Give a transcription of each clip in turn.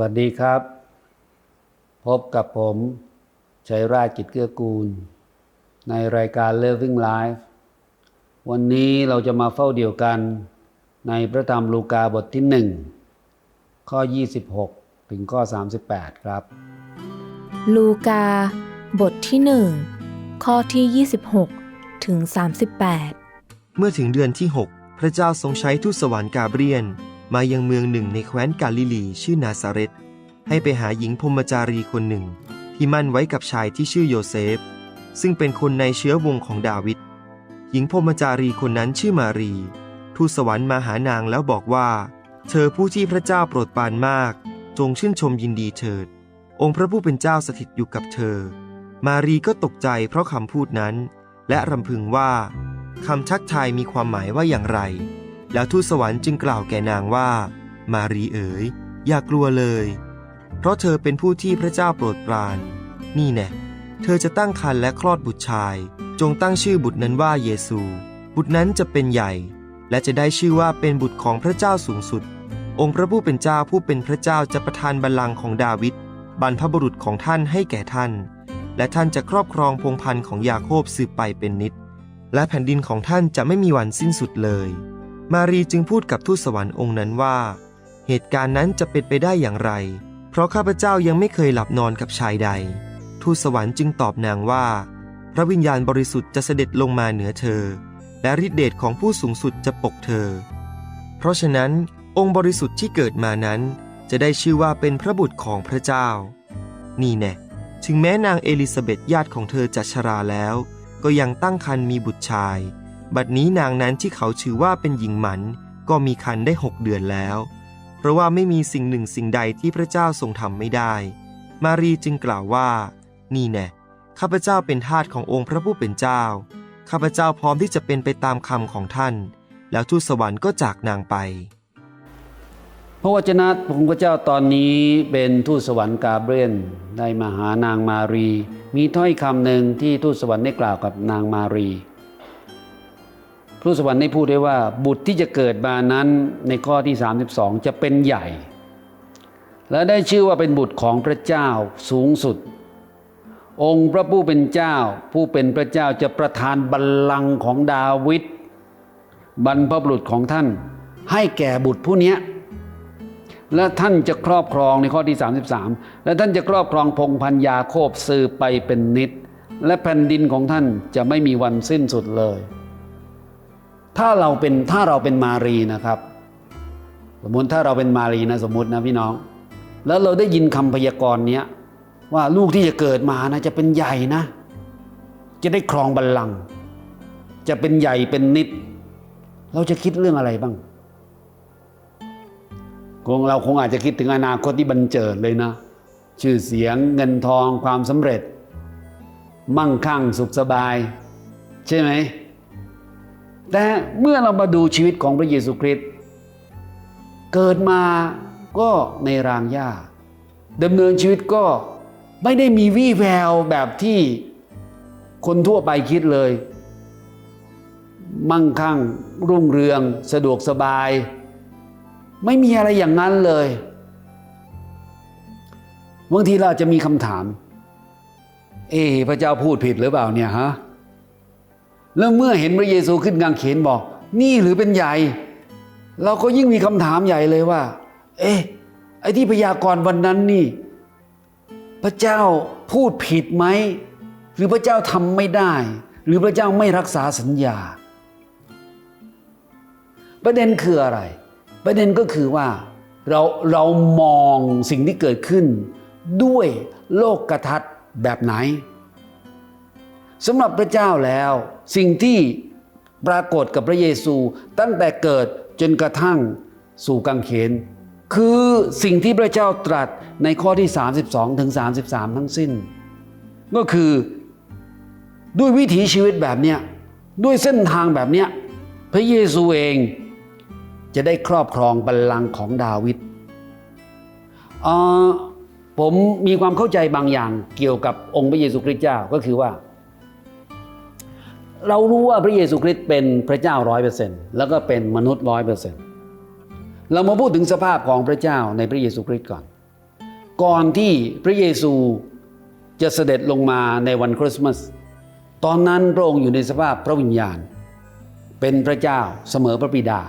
วัสดีครับ พบกับผมชัยราชกิจเกื้อกูล ในรายการ Living Life วันนี้เราจะมาเฝ้าเดียวกัน ในพระธรรมลูกาบทที่หนึ่งข้อ 26 ถึงข้อ 38 ครับ ลูกา บทที่หนึ่งข้อที่ 26 ถึง 38 เมื่อถึงเดือนที่ 6 พระเจ้าทรงใช้ทูตสวรรค์กาเบรียน มายังเมืองหนึ่งในแคว้นกาลิลีชื่อนาซาเรตให้ไปหาหญิงพรมจารีคนหนึ่ง ที่มั่นไว้กับชายที่ชื่อโยเซฟ ซึ่งเป็นคนในเชื้อวงของดาวิดหญิงพรมจารีคนนั้นชื่อมารี ทูตสวรรค์มาหานางแล้วบอกว่า เธอผู้ที่พระเจ้าโปรดปรานมาก จงชื่นชมยินดีเถิด องค์พระผู้เป็นเจ้าสถิตอยู่กับเธอ มารีก็ตกใจเพราะคำพูดนั้น และรำพึงว่าคำชักทายมีความหมายว่าอย่างไร แล้วทูตสวรรค์จึงกล่าวแก่นางว่า มารีเอ๋ย อย่ากลัวเลย เพราะเธอเป็นผู้ที่พระเจ้าโปรดปราน นี่แน่เธอจะตั้งครรภ์และคลอดบุตรชาย จงตั้งชื่อบุตรนั้นว่าเยซู บุตรนั้นจะเป็นใหญ่ และจะได้ชื่อว่าเป็นบุตรของพระเจ้าสูงสุด องค์พระผู้เป็นเจ้าผู้เป็นพระเจ้าจะประทานบัลลังก์ของดาวิดบรรพบุรุษของท่านให้แก่ท่าน และท่านจะครอบครองพงพันธุ์ของยาโคบสืบไปเป็นนิจและแผ่นดินของท่านจะไม่มีวันสิ้นสุดเลย มารีจึงพูดกับทูตสวรรค์องค์นั้นว่า เหตุการณ์นั้นจะเป็นไปได้อย่างไร เพราะข้าพเจ้ายังไม่เคยหลับนอนกับชายใด ทูตสวรรค์จึงตอบนางว่า พระวิญญาณบริสุทธิ์จะเสด็จลงมาเหนือเธอ และฤทธิเดชของผู้สูงสุดจะปกเธอ เพราะฉะนั้นองค์บริสุทธิ์ที่เกิดมานั้น จะได้ชื่อว่าเป็นพระบุตรของพระเจ้า นี่แน่ถึงแม้นางเอลิซาเบธญาติของเธอจะชราแล้ว ก็ยังตั้งครรภ์มีบุตรชาย บัดนี้นางนั้นที่เขาชื่อว่าเป็นหญิงหมันก็มีครรภ์ได้หกเดือนแล้ว เพราะว่าไม่มีสิ่งหนึ่งสิ่งใดที่พระเจ้าทรงทำไม่ได้ มารีจึงกล่าวว่า นี่แน่ข้าพเจ้าเป็นทาสขององค์พระผู้เป็นเจ้า ข้าพเจ้าพร้อมที่จะเป็นไปตามคำของท่าน แล้วทูตสวรรค์ก็จากนางไป พระวจนะของพระเจ้าตอนนี้เป็นทูตสวรรค์กาเบรียนได้มาหานางมารี มีถ้อยคำหนึ่งที่ทูตสวรรค์ได้กล่าวกับนางมารี ทูตสวรรค์ได้พูดได้ว่า บุตรที่จะเกิดมานั้นในข้อที่ 32 จะเป็นใหญ่ และได้ชื่อว่าเป็นบุตรของพระเจ้าสูงสุด องค์พระผู้เป็นเจ้า ผู้เป็นพระเจ้าจะประทานบัลลังก์ของดาวิดบรรพบุรุษของท่าน ให้แก่บุตรผู้นี้และท่านจะครอบครองในข้อที่ 33 และท่านจะครอบครองพงพันยาโคบสืบไปเป็นนิด และแผ่นดินของท่านจะไม่มีวันสิ้นสุดเลย ถ้าเราเป็นถ้าเราเป็นมารีนะครับ สมมติถ้าเราเป็นมารีนะสมมตินะพี่น้อง แล้วเราได้ยินคำพยากรณ์เนี้ยว่าลูกที่จะเกิดมานะจะเป็นใหญ่นะ จะได้ครองบัลลังก์จะเป็นใหญ่เป็นนิด เราจะคิดเรื่องอะไรบ้างคงเราคงอาจจะคิดถึงอนาคตที่บันเจิดเลยนะ ชื่อเสียงเงินทองความสำเร็จ มั่งคั่งสุขสบาย ใช่ไหม แต่เมื่อเรามาดูชีวิตของพระเยซูคริสต์เกิดมาก็ในรางหญ้าดำเนินชีวิตก็ไม่ได้มีวี่แววแบบที่คนทั่วไปคิดเลย มั่งคั่ง รุ่งเรือง สะดวกสบาย ไม่มีอะไรอย่างนั้นเลยบางทีเราจะมีคำถาม เอพระเจ้าพูดผิดหรือเปล่าเนี่ยฮะ แล้วเมื่อเห็นพระเยซูขึ้นกางเขนบอก นี่หรือเป็นใหญ่ เราก็ยิ่งมีคำถามใหญ่เลยว่า เอ๊ะไอ้ที่พยากรณ์วันนั้นนี่ พระเจ้าพูดผิดไหม หรือพระเจ้าทำไม่ได้ หรือพระเจ้าไม่รักษาสัญญา ประเด็นคืออะไร ประเด็นก็คือว่าเราเรามองสิ่งที่เกิดขึ้น ด้วยโลกกระทัดแบบไหน สำหรับพระเจ้าแล้ว สิ่งที่ปรากฏกับพระเยซูตั้งแต่เกิดจนกระทั่งสู่กังเขน คือสิ่งที่พระเจ้าตรัสในข้อที่ 32ถึง33 ทั้งสิ้น ก็คือด้วยวิถีชีวิตแบบเนี้ยด้วยเส้นทางแบบเนี้ยพระเยซูเองจะได้ครอบครองบัลลังก์ของดาวิดผมมีความเข้าใจบางอย่างเกี่ยวกับองค์พระเยซูคริสต์เจ้าก็คือว่า เรารู้ว่าพระเยซูคริสต์เป็นพระเจ้าร้อยเปอร์เซ็นต์แล้วก็เป็นมนุษย์ร้อยเปอร์เซ็นต์เรามาพูดถึงสภาพของพระเจ้าในพระเยซูคริสต์ก่อน ก่อนที่พระเยซูจะเสด็จลงมาในวันคริสต์มาสตอนนั้นพระองค์อยู่ในสภาพพระวิญญาณ เป็นพระเจ้าเสมอพระบิดา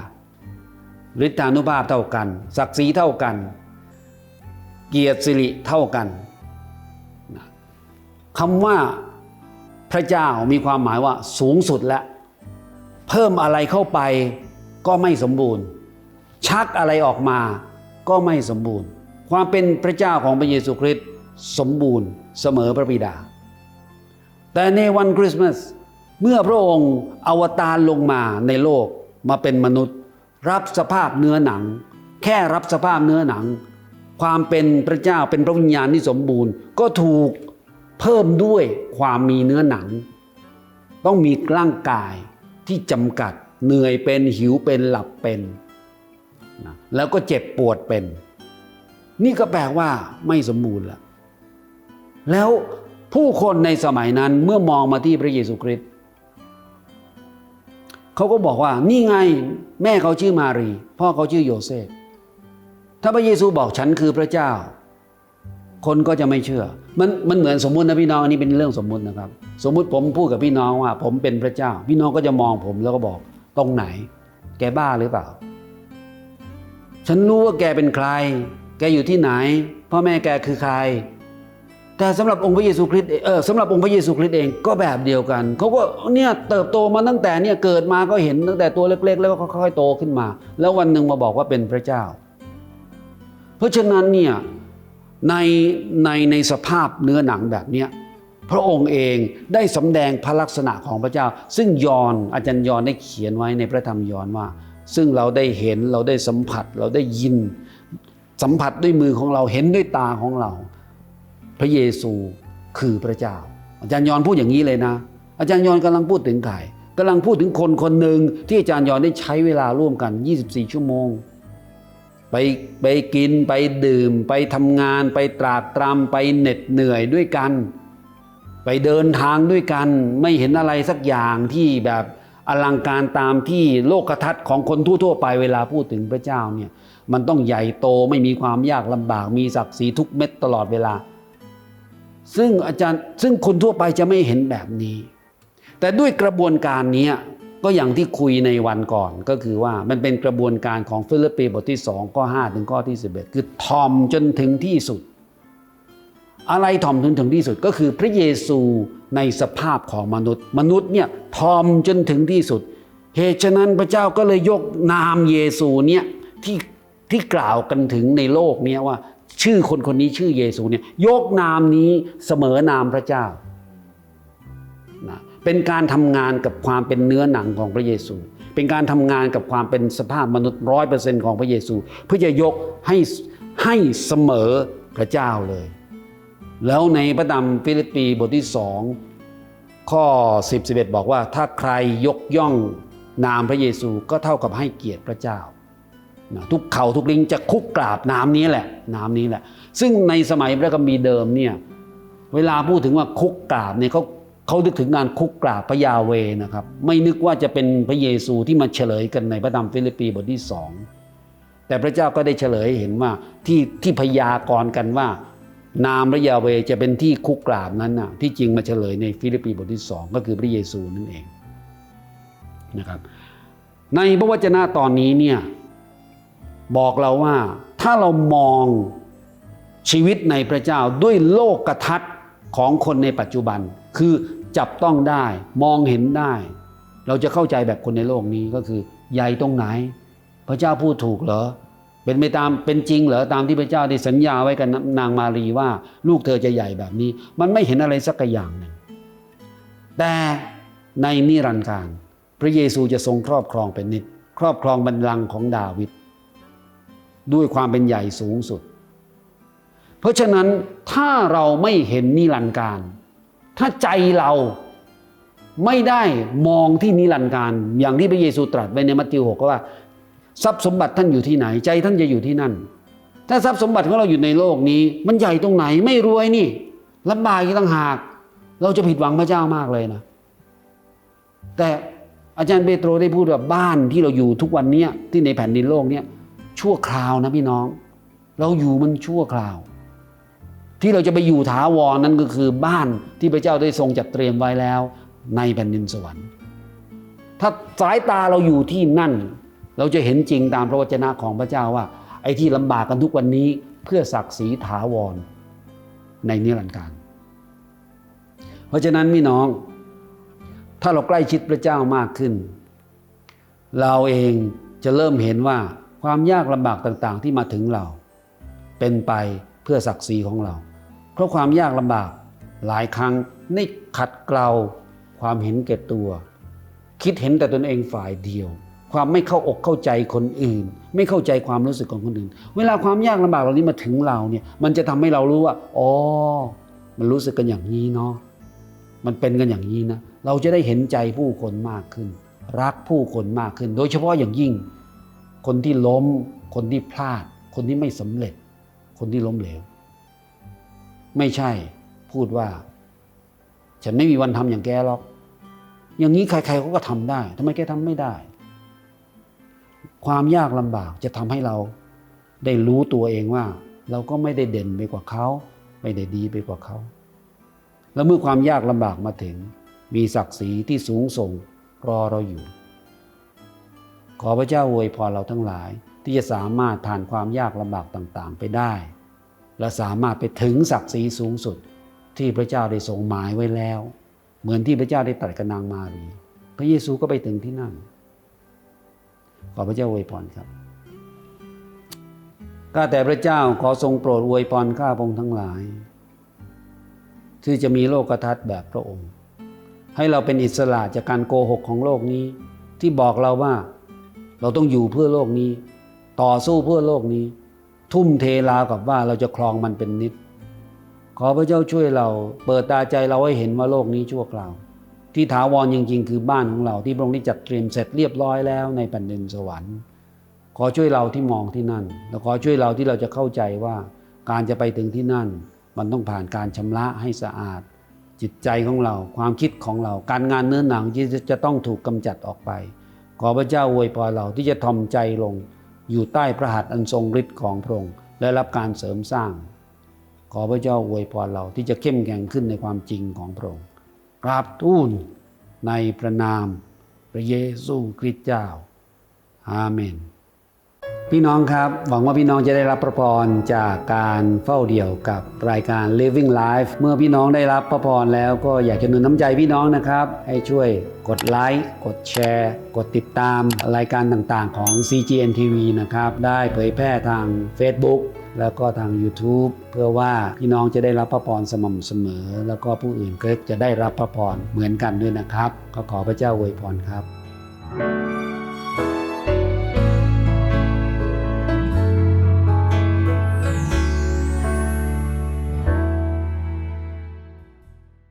ฤทธานุภาพเท่ากัน ศักดิ์ศรีเท่ากัน เกียรติสิริเท่ากันคำว่า พระเจ้ามีความหมายว่าสูงสุดแล้ว เพิ่มอะไรเข้าไปก็ไม่สมบูรณ์ ชักอะไรออกมาก็ไม่สมบูรณ์ ความเป็นพระเจ้าของพระเยซูคริสต์สมบูรณ์เสมอพระบิดา แต่ในวันคริสต์มาสเมื่อพระองค์อวตารลงมาในโลกมาเป็นมนุษย์ รับสภาพเนื้อหนัง แค่รับสภาพเนื้อหนัง ความเป็นพระเจ้าเป็นพระวิญญาณที่สมบูรณ์ ก็ถูก เพิ่มด้วยความมีเนื้อหนัง ต้องมีร่างกายที่จำกัดเหนื่อยเป็นหิวเป็นหลับเป็นนะแล้วก็เจ็บปวดเป็น นี่ก็แปลว่าไม่สมบูรณ์ละแล้วผู้คนในสมัยนั้นเมื่อมองมาที่พระเยซูคริสต์เขาก็บอกว่านี่ไงแม่เขาชื่อมารี พ่อเขาชื่อโยเซฟถ้าพระเยซูบอกฉันคือพระเจ้า คนก็จะไม่เชื่อ มันมันเหมือนสมมุตินะพี่น้องอันนี้เป็นเรื่องสมมุตินะครับ สมมุติผมพูดกับพี่น้องว่า ผมเป็นพระเจ้า พี่น้องก็จะมองผมแล้วก็บอกตรงไหน แกบ้าหรือเปล่า ฉันรู้ว่าแกเป็นใคร แกอยู่ที่ไหน พ่อแม่แกคือใคร แต่สำหรับองค์พระเยซูคริสต์เออสำหรับองค์พระเยซูคริสต์เองก็แบบเดียวกันเขาก็เนี่ยเติบโตมาตั้งแต่เนี่ยเกิดมาก็เห็นตั้งแต่ตัวเล็ก ๆ แล้วก็ค่อยๆโตขึ้นมา แล้ววันหนึ่งมาบอกว่าเป็นพระเจ้า เพราะฉะนั้นเนี่ย ในในในสภาพเนื้อหนังแบบนี้พระองค์เองได้สำแดงพระลักษณะของพระเจ้า ซึ่งยอนอาจารย์ยอนได้เขียนไว้ในพระธรรมยอนว่า ซึ่งเราได้เห็นเราได้สัมผัสเราได้ยิน สัมผัสด้วยมือของเราเห็นด้วยตาของเรา พระเยซูคือพระเจ้า อาจารย์ยอนพูดอย่างนี้เลยนะ อาจารย์ยอนกำลังพูดถึงใครกำลังพูดถึงคนคนหนึ่งที่อาจารย์ยอนได้ใช้เวลาร่วมกัน 24 ชั่วโมง ไปไปกินไปดื่ม ไปทำงาน ไปตราตรำไปเหน็ดเหนื่อยด้วยกัน ไปเดินทางด้วยกัน ไม่เห็นอะไรสักอย่างที่แบบอลังการตามที่โลกทัศน์ของคนทั่วๆไปเวลาพูดถึงพระเจ้าเนี่ยมันต้องใหญ่โตไม่มีความยากลำบาก มีศักดิ์ศรีทุกเม็ดตลอดเวลา ซึ่งอาจารย์ซึ่งคนทั่วไปจะไม่เห็นแบบนี้ แต่ด้วยกระบวนการนี้ ก็อย่างที่คุยในวันก่อนก็คือว่ามันเป็นกระบวนการของฟิลิปปีบทที่ 2 ข้อ 5 ถึงข้อที่ 11 คือทอมจนถึงที่สุด อะไรทอมจนถึงที่สุดก็คือพระเยซูในสภาพของมนุษย์ มนุษย์เนี่ยทอมจนถึงที่สุด เหตุฉะนั้นพระเจ้าก็เลยยกนามเยซูเนี่ยที่ที่กล่าวกันถึงในโลกเนี้ว่า ชื่อคนคนนี้ชื่อเยซูเนี่ยยกนามนี้เสมอนามพระเจ้านะ เป็นการทำงานกับความเป็นเนื้อหนังของพระเยซู เป็นการทำงานกับความเป็นสภาพมนุษย์ร้อยเปอร์เซ็นต์ของพระเยซู เพื่อจะยกให้ให้เสมอพระเจ้าเลย แล้วในพระธรรมฟิลิปปีบทที่สองข้อ 10 11 บอกว่าถ้าใครยกย่องนามพระเยซูก็เท่ากับให้เกียรติพระเจ้านะทุกเขาทุกลิงจะคุกกราบน้ำนี้แหละน้ำนี้แหละ ซึ่งในสมัยพระคัมภีเดิมเนี่ยเวลาพูดถึงว่าคุกกราบเนี่ยเขา เขานึกถึงงานคุกกราบพระยาเวนะครับ ไม่นึกว่าจะเป็นพระเยซูที่มาเฉลยกันในพระธรรมฟิลิปปีบทที่สองแต่พระเจ้าก็ได้เฉลยให้เห็นว่าที่ที่พยากรณ์กันว่า นามพระยาเวจะเป็นที่คุกกราบนั้นนะที่จริงมาเฉลยในฟิลิปปีบทที่สองก็คือพระเยซูนั่นเองนะครับ ในพระวจนะตอนนี้เนี่ยบอกเราว่าถ้าเรามองชีวิตในพระเจ้าด้วยโลกทัศน์ของคนในปัจจุบัน คือ จับต้องได้มองเห็นได้ เราจะเข้าใจแบบคนในโลกนี้ก็คือใหญ่ตรงไหน พระเจ้าพูดถูกเหรอ เป็นไปตามเป็นจริงเหรอตามที่พระเจ้าได้สัญญาไว้กับนางมารีว่า ลูกเธอจะใหญ่แบบนี้ มันไม่เห็นอะไรสักอย่างหนึ่งแต่ในนิรันดร์การ พระเยซูจะทรงครอบครองเป็นนิจครอบครองบัลลังก์ของดาวิดด้วยความเป็นใหญ่สูงสุด เพราะฉะนั้นถ้าเราไม่เห็นนิรันดร์การ ถ้าใจเราไม่ได้มองที่นิรันดร์การ อย่างที่พระเยซูตรัสไว้ในมัทธิวหกว่า ทรัพย์สมบัติท่านอยู่ที่ไหนใจท่านจะอยู่ที่นั่น ถ้าทรัพย์สมบัติของเราอยู่ในโลกนี้ มันใหญ่ตรงไหนไม่รวยนี่ลำบากอีกต่างหาก เราจะผิดหวังพระเจ้ามากเลยนะ แต่อาจารย์เปโตรได้พูดว่าบ้านที่เราอยู่ทุกวันนี้ที่ในแผ่นดินโลกนี้ชั่วคราวนะพี่น้อง เราอยู่มันชั่วคราว ที่เราจะไปอยู่ถาวรนั้นก็คือบ้านที่พระเจ้าได้ทรงจัดเตรียมไว้แล้วในแผ่นดินสวรรค์ ถ้าสายตาเราอยู่ที่นั่น เราจะเห็นจริงตามพระวจนะของพระเจ้าว่า ไอ้ที่ลำบากกันทุกวันนี้เพื่อศักดิ์ศรีถาวรในนิรันดร์การ เพราะฉะนั้นพี่น้อง ถ้าเราใกล้ชิดพระเจ้ามากขึ้น เราเองจะเริ่มเห็นว่าความยากลำบากต่างๆ ที่มาถึงเรา เป็นไปเพื่อศักดิ์ศรีของเรา ราะความยากลำบาก หลายครั้งนี่ขัดเกลาความเห็นแก่ตัว คิดเห็นแต่ตนเองฝ่ายเดียว ความไม่เข้าอกเข้าใจคนอื่น ไม่เข้าใจความรู้สึกของคนอื่น เวลาความยากลำบากเหล่านี้มาถึงเราเนี่ยมันจะทำให้เรารู้ว่าอ๋อมันรู้สึกกันอย่างนี้เนาะมันเป็นกันอย่างนี้นะเราจะได้เห็นใจผู้คนมากขึ้น รักผู้คนมากขึ้น โดยเฉพาะอย่างยิ่ง คนที่ล้ม คนที่พลาด คนที่ไม่สำเร็จ คนที่ล้มเหลว ไม่ใช่พูดว่า ฉันไม่มีวันทำอย่างแกหรอก อย่างนี้ใครๆเขาก็ทำได้ทำไมแกทำไม่ได้ ความยากลำบากจะทำให้เราได้รู้ตัวเองว่า เราก็ไม่ได้เด่นไปกว่าเขา ไม่ได้ดีไปกว่าเขา แล้วเมื่อความยากลำบากมาถึง มีศักดิ์ศรีที่สูงส่งรอเราอยู่ ขอพระเจ้าอวยพรเราทั้งหลายที่จะสามารถผ่านความยากลำบากต่าง ๆ ไปได้ และสามารถไปถึงศักดิ์ศรีสูงสุด ที่พระเจ้าได้ทรงหมายไว้แล้ว เหมือนที่พระเจ้าได้ตรัสกับนางมารี พระเยซูก็ไปถึงที่นั่น ขอพระเจ้าอวยพรครับข้าแต่พระเจ้าขอทรงโปรดอวยพรข้าพงทั้งหลาย ที่จะมีโลกทัศน์แบบพระองค์ ให้เราเป็นอิสระจากการโกหกของโลกนี้ ที่บอกเราว่า เราต้องอยู่เพื่อโลกนี้ ต่อสู้เพื่อโลกนี้ ทุ่มเทลาวกับว่าเราจะครองมันเป็นนิด ขอพระเจ้าช่วยเรา เปิดตาใจเราให้เห็นว่าโลกนี้ชั่วคราว ที่ถาวรจริง ๆ คือบ้านของเราที่พระองค์ได้จัดเตรียมเสร็จเรียบร้อยแล้วในแผ่นดินสวรรค์ ขอช่วยเราที่มองที่นั่น แล้วขอช่วยเราที่เราจะเข้าใจว่าการจะไปถึงที่นั่น มันต้องผ่านการชำระให้สะอาด จิตใจของเรา ความคิดของเรา การงานเนื้อหนังที่จะต้องถูกกำจัดออกไป ขอพระเจ้าอวยพรเราที่จะทอมใจลง อยู่ใต้พระหัตถ์อันทรงฤทธิ์ของพระองค์และรับการเสริมสร้าง ขอพระเจ้าอวยพรเราที่จะเข้มแข็งขึ้นในความจริงของพระองค์กราบทูลในพระนามพระเยซูคริสต์เจ้าอาเมน พี่น้องครับ หวังว่าพี่น้องจะได้รับพระพรจากการเฝ้าเดี่ยวกับรายการ Living Life เมื่อพี่น้องได้รับพระพรแล้วก็อยากจะนุนน้ำใจพี่น้องนะครับ ให้ช่วยกดไลค์กดแชร์ กดติดตามรายการต่างๆของ CGN TV นะครับ ได้เผยแพร่ทาง Facebook แล้วก็ทาง YouTube เพื่อว่าพี่น้องจะได้รับพระพรสม่ำเสมอ แล้วก็ผู้อื่นก็จะได้รับพระพรเหมือนกันด้วยนะครับ ก็ขอพระเจ้าอวยพรครับ